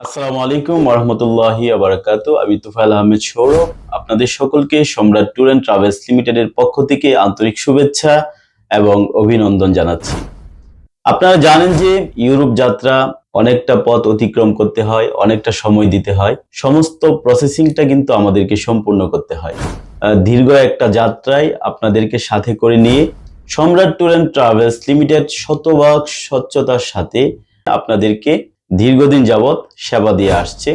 আসসালামু আলাইকুম ওরহমতুল্লাহি আবরাকাত আমি তুফাইল আহমেদ সৌরভ। আপনাদের সকলকে সম্রাট ট্যুর অ্যান্ড ট্রাভেলস লিমিটেডের পক্ষ থেকে আন্তরিক শুভেচ্ছা এবং অভিনন্দন জানাচ্ছি। আপনারা জানেন যে ইউরোপ যাত্রা অনেকটা পথ অতিক্রম করতে হয়, অনেকটা সময় দিতে হয়। সমস্ত প্রসেসিংটা কিন্তু আমাদেরকে সম্পূর্ণ করতে হয়। দীর্ঘ একটা যাত্রায় আপনাদেরকে সাথে করে নিয়ে সম্রাট ট্যুর অ্যান্ড ট্রাভেলস লিমিটেড শতভাগ স্বচ্ছতার সাথে আপনাদেরকে দীর্ঘদিন যাবৎ সেবা দিয়ে আসছে।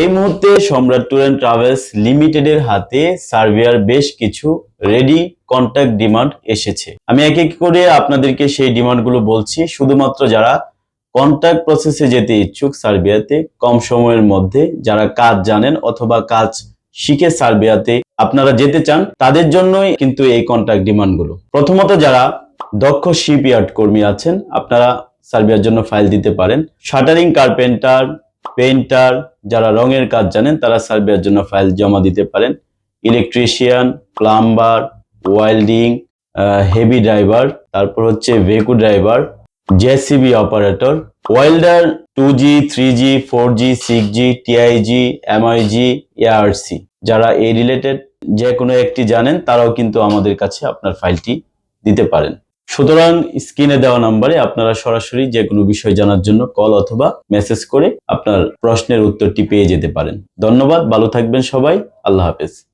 এই মুহূর্তে সম্রাট ট্যুর অ্যান্ড ট্রাভেলস লিমিটেডের হাতে সার্বিয়ার বেশ কিছু রেডি কন্ট্যাক্ট ডিমান্ড এসেছে। আমি এক এক করে আপনাদেরকে সেই ডিমান্ডগুলো বলছি। শুধুমাত্র যারা কন্ট্যাক্ট প্রসেসে যেতে ইচ্ছুক সার্বিয়াতে, কম সময়ের মধ্যে যারা কাজ জানেন অথবা কাজ শিখে সার্বিয়াতে আপনারা যেতে চান, তাদের জন্যই কিন্তু এই কন্ট্যাক্ট ডিমান্ডগুলো প্রথমত যারা দক্ষ শিপইয়ার্ড কর্মী আছেন, আপনারা সার্বিয়ার জন্য ফাইল দিতে পারেন। শাটারিং কার্পেন্টার পেন্টার যারা রঙের কাজ জানেন, তারা সার্বিয়ার জন্য ফাইল জমা দিতে পারেন। Electrician, plumber, welding heavy driver, তারপর হচ্ছে ভেকু driver, JCB operator, welder two G, three G, four G, six G TIG MIG ARC যারা এই রিলেটেড যে কোনো একটি জানেন, তারাও কিন্তু আমাদের কাছে আপনার ফাইলটি দিতে পারেন। সুতরাং স্ক্রিনে দেওয়া নাম্বারে আপনারা সরাসরি যে কোনো বিষয় জানার জন্য কল অথবা মেসেজ করে আপনার প্রশ্নের উত্তরটি পেয়ে যেতে পারেন। ধন্যবাদ, ভালো থাকবেন সবাই। আল্লাহ হাফেজ।